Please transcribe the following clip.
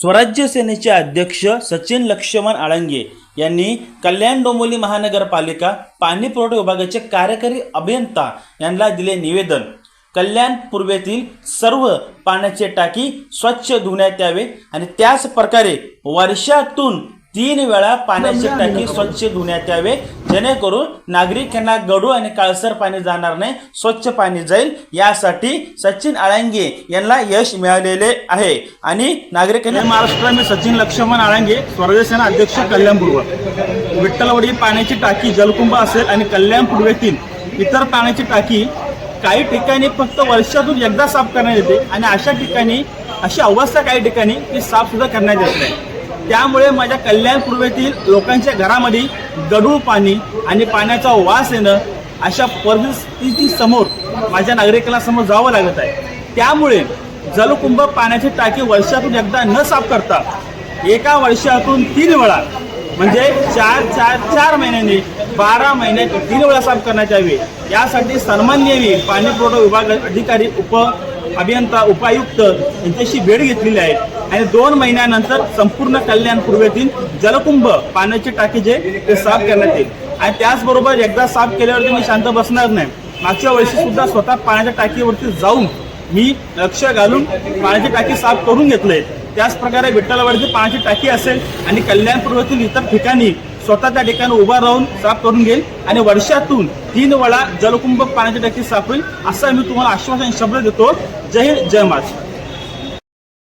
स्वराज्य सेनेचे अध्यक्ष सचिन लक्ष्मण आळंगे यांनी कल्याण डोंबिवली महानगरपालिका पाणी पुरवठा विभागाचे कार्यकारी अभियंता यांना दिले निवेदन. कल्याण पूर्वेतील सर्व पाण्याचे टाकी स्वच्छ धुण्यात यावे आणि त्याच प्रकारे वर्षातून तीन वेळा पाण्याचे टाकी स्वच्छ धुण्यात यावे. जेणेकरून नागरिकांना गडू आणि काळसर पाणी जाणार नाही स्वच्छ पाणी जाईल. यासाठी सचिन आळंगे यांना यश मिळालेले आहे. आणि नागरिकांनी महाराष्ट्र मी सचिन लक्ष्मण आळंगे स्वराज्य सेना अध्यक्ष कल्याण पूर्व विठ्ठलवाडी पाण्याची टाकी जलकुंभ असेल आणि कल्याण पूर्वेतील इतर पाण्याची टाकी काही ठिकाणी फक्त वर्षातून एकदा साफ करण्यात येते आणि अशा ठिकाणी अशी अवस्था काही ठिकाणी ती साफ सुद्धा करण्यात येत नाही. त्यामुळे माझ्या कल्याण पूर्वेतील लोकांच्या घरामध्ये गढूळ पाणी आणि पाण्याचा वास येणं अशा परिस्थिती समोर माझ्या नागरिकांना समोर जावं लागत आहे. त्यामुळे जलकुंभ पाण्याची टाकी वर्षातून एकदा न साफ करता एका वर्षातून तीन वेळा म्हणजे चार चार चार महिन्यांनी बारा महिन्यात तीन वेळा साफ करण्यात यावी. यासाठी सन्माननीय पाणी पुरवठा विभाग अधिकारी उप अभियंता उपायुक्त यांच्याशी भेट घेतलेली आहे. आणि दोन महिन्यानंतर संपूर्ण कल्याण पूर्वेतील जलकुंभ पाण्याची टाकी जे ते साफ करण्यात येईल. आणि त्याचबरोबर एकदा साफ केल्यावरती मी शांत बसणार नाही. मागच्या वर्षी सुद्धा स्वतः पाण्याच्या टाकीवरती जाऊन मी लक्ष घालून पाण्याची टाकी साफ करून घेतले. त्याच प्रकारे विठ्ठलावरती पाण्याची टाकी असेल आणि कल्याण पूर्वेतील इतर ठिकाणी स्वतः त्या ठिकाणी उभा राहून साफ करून घेईल आणि वर्षातून तीन वेळा जलकुंभ पाण्याची टाकी साफ होईल असं मी तुम्हाला आश्वासन शब्द देतो. जय हिंद जय महाराष्ट्र.